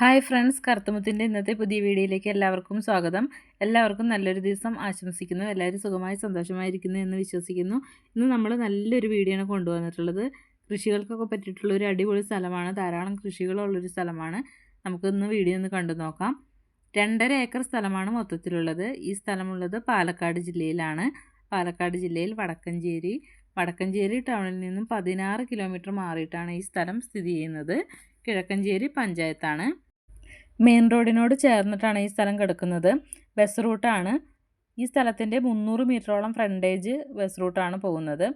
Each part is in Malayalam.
ഹായ് ഫ്രണ്ട്സ് കറുത്തമുത്തിന്റെ ഇന്നത്തെ പുതിയ വീഡിയോയിലേക്ക് എല്ലാവർക്കും സ്വാഗതം. എല്ലാവർക്കും നല്ലൊരു ദിവസം ആശംസിക്കുന്നു. എല്ലാവരും സുഖമായി സന്തോഷമായിരിക്കുന്നു എന്ന് വിശ്വസിക്കുന്നു. ഇന്ന് നമ്മൾ നല്ലൊരു വീഡിയോ ആണ് കൊണ്ടുവന്നിട്ടുള്ളത്. കൃഷികൾക്കൊക്കെ പറ്റിയിട്ടുള്ള ഒരു അടിപൊളി സ്ഥലമാണ്. ധാരാളം കൃഷികളുള്ളൊരു സ്ഥലമാണ്. നമുക്ക് ഇന്ന് വീഡിയോ ഒന്ന് കണ്ടു നോക്കാം. രണ്ടര ഏക്കർ സ്ഥലമാണ് മൊത്തത്തിലുള്ളത്. ഈ സ്ഥലമുള്ളത് പാലക്കാട് ജില്ലയിലാണ്. പാലക്കാട് ജില്ലയിൽ വടക്കഞ്ചേരി. വടക്കഞ്ചേരി ടൗണിൽ നിന്നും പതിനാറ് കിലോമീറ്റർ മാറിയിട്ടാണ് ഈ സ്ഥലം സ്ഥിതി ചെയ്യുന്നത്. കിഴക്കഞ്ചേരി പഞ്ചായത്താണ്. മെയിൻ റോഡിനോട് ചേർന്നിട്ടാണ് ഈ സ്ഥലം കിടക്കുന്നത്. ബസ് റൂട്ടാണ്. ഈ സ്ഥലത്തിന്റെ മുന്നൂറ് മീറ്ററോളം ഫ്രണ്ടേജ് ബസ് റൂട്ടാണ് പോകുന്നത്.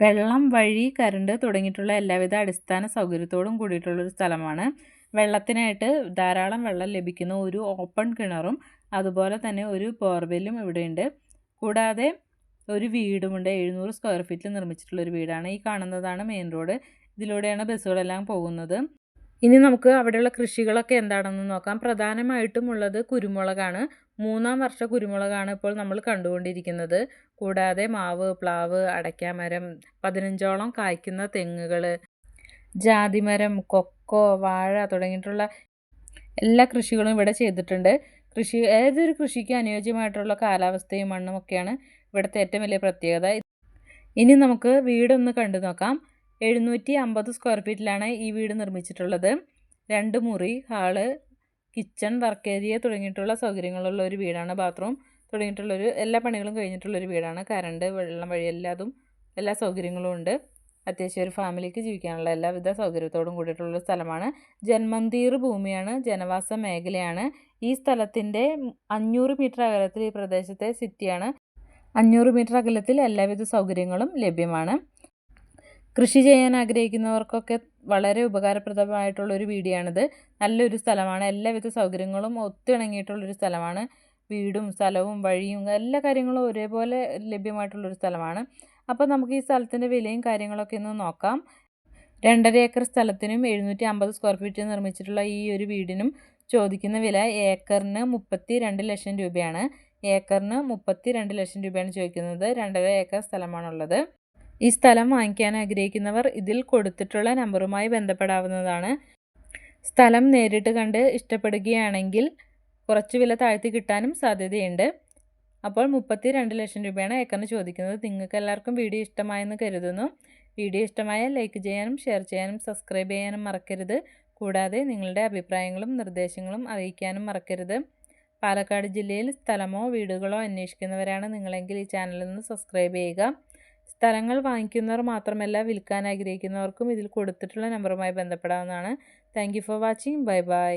വെള്ളം വഴി കരണ്ട് തുടങ്ങിയിട്ടുള്ള എല്ലാവിധ അടിസ്ഥാന സൗകര്യത്തോടും കൂടിയിട്ടുള്ളൊരു സ്ഥലമാണ്. വെള്ളത്തിനായിട്ട് ധാരാളം വെള്ളം ലഭിക്കുന്ന ഒരു ഓപ്പൺ കിണറും അതുപോലെ തന്നെ ഒരു ബോർവെല്ലും ഇവിടെയുണ്ട്. കൂടാതെ ഒരു വീടുമുണ്ട് എഴുന്നൂറ് സ്ക്വയർ ഫീറ്റിൽ നിർമ്മിച്ചിട്ടുള്ള ഒരു വീടാണ്. ഈ കാണുന്നതാണ് മെയിൻ റോഡ് ഇതിലൂടെയാണ് ബസ്സുകളെല്ലാം പോകുന്നത്. ഇനി നമുക്ക് അവിടെയുള്ള കൃഷികളൊക്കെ എന്താണെന്ന് നോക്കാം. പ്രധാനമായിട്ടും ഉള്ളത് കുരുമുളകാണ്. മൂന്നാം വർഷ കുരുമുളകാണ് ഇപ്പോൾ നമ്മൾ കണ്ടുകൊണ്ടിരിക്കുന്നത്. കൂടാതെ മാവ് പ്ലാവ് അടയ്ക്കാമരം പതിനഞ്ചോളം കായ്ക്കുന്ന തെങ്ങുകൾ ജാതിമരം കൊക്കോ വാഴ തുടങ്ങിയിട്ടുള്ള എല്ലാ കൃഷികളും ഇവിടെ ചെയ്തിട്ടുണ്ട്. കൃഷി ഏതൊരു കൃഷിക്ക് അനുയോജ്യമായിട്ടുള്ള കാലാവസ്ഥയും മണ്ണുമൊക്കെയാണ് ഇവിടുത്തെ ഏറ്റവും വലിയ പ്രത്യേകത. ഇനി നമുക്ക് വീടൊന്ന് കണ്ടു നോക്കാം. എഴുന്നൂറ്റി അമ്പത് സ്ക്വയർ ഫീറ്റിലാണ് ഈ വീട് നിർമ്മിച്ചിട്ടുള്ളത്. രണ്ട് മുറി ഹാൾ കിച്ചൺ വർക്ക് ഏരിയ തുടങ്ങിയിട്ടുള്ള സൗകര്യങ്ങളുള്ള ഒരു വീടാണ്. ബാത്റൂം തുടങ്ങിയിട്ടുള്ളൊരു എല്ലാ പണികളും കഴിഞ്ഞിട്ടുള്ളൊരു വീടാണ്. കറണ്ട് വെള്ളം വഴി എല്ലാതും എല്ലാ സൗകര്യങ്ങളും ഉണ്ട്. അത്യാവശ്യം ഒരു ഫാമിലിക്ക് ജീവിക്കാനുള്ള എല്ലാവിധ സൗകര്യത്തോടും കൂടിയിട്ടുള്ള സ്ഥലമാണ്. ജന്മന്തീർ ഭൂമിയാണ് ജനവാസ മേഖലയാണ്. ഈ സ്ഥലത്തിന്റെ അഞ്ഞൂറ് മീറ്റർ അകലത്തിൽ ഈ പ്രദേശത്തെ സിറ്റിയാണ് അഞ്ഞൂറ് മീറ്റർ അകലത്തിൽ എല്ലാവിധ സൗകര്യങ്ങളും ലഭ്യമാണ്. കൃഷി ചെയ്യാൻ ആഗ്രഹിക്കുന്നവർക്കൊക്കെ വളരെ ഉപകാരപ്രദമായിട്ടുള്ളൊരു വീഡിയോ ആണിത് നല്ലൊരു സ്ഥലമാണ്. എല്ലാവിധ സൗകര്യങ്ങളും ഒത്തിണങ്ങിയിട്ടുള്ളൊരു സ്ഥലമാണ്. വീടും സ്ഥലവും വഴിയും എല്ലാ കാര്യങ്ങളും ഒരേപോലെ ലഭ്യമായിട്ടുള്ളൊരു സ്ഥലമാണ്. അപ്പോൾ നമുക്ക് ഈ സ്ഥലത്തിന്റെ വിലയും കാര്യങ്ങളൊക്കെ ഒന്ന് നോക്കാം. രണ്ടര ഏക്കർ സ്ഥലത്തിനും എഴുന്നൂറ്റി അമ്പത് സ്ക്വയർ ഫീറ്റ് നിർമ്മിച്ചിട്ടുള്ള ഈ ഒരു വീടിനും ചോദിക്കുന്ന വില ഏക്കറിന് മുപ്പത്തി രണ്ട് ലക്ഷം രൂപയാണ്. ഏക്കറിന് മുപ്പത്തി രണ്ട് ലക്ഷം രൂപയാണ് ചോദിക്കുന്നത്. രണ്ടര ഏക്കർ സ്ഥലമാണുള്ളത്. ഈ സ്ഥലം വാങ്ങിക്കാൻ ആഗ്രഹിക്കുന്നവർ ഇതിൽ കൊടുത്തിട്ടുള്ള നമ്പറുമായി ബന്ധപ്പെടാവുന്നതാണ്. സ്ഥലം നേരിട്ട് കണ്ട് ഇഷ്ടപ്പെടുകയാണെങ്കിൽ കുറച്ച് വില താഴ്ത്തി കിട്ടാനും സാധ്യതയുണ്ട്. അപ്പോൾ മുപ്പത്തി രണ്ട് ലക്ഷം രൂപയാണ് ഏക്കറിന് ചോദിക്കുന്നത്. നിങ്ങൾക്ക് എല്ലാവർക്കും വീഡിയോ ഇഷ്ടമായെന്ന് കരുതുന്നു. വീഡിയോ ഇഷ്ടമായാൽ ലൈക്ക് ചെയ്യാനും ഷെയർ ചെയ്യാനും സബ്സ്ക്രൈബ് ചെയ്യാനും മറക്കരുത്. കൂടാതെ നിങ്ങളുടെ അഭിപ്രായങ്ങളും നിർദ്ദേശങ്ങളും അറിയിക്കാനും മറക്കരുത്. പാലക്കാട് ജില്ലയിൽ സ്ഥലമോ വീടുകളോ അന്വേഷിക്കുന്നവരാണ് നിങ്ങളെങ്കിൽ ഈ ചാനലിൽ നിന്ന് സബ്സ്ക്രൈബ് ചെയ്യുക. സ്ഥലങ്ങൾ വാങ്ങിക്കുന്നവർ മാത്രമല്ല വിൽക്കാൻ ആഗ്രഹിക്കുന്നവർക്കും ഇതിൽ കൊടുത്തിട്ടുള്ള നമ്പറുമായി ബന്ധപ്പെടാവുന്നതാണ്. Thank for watching bye bye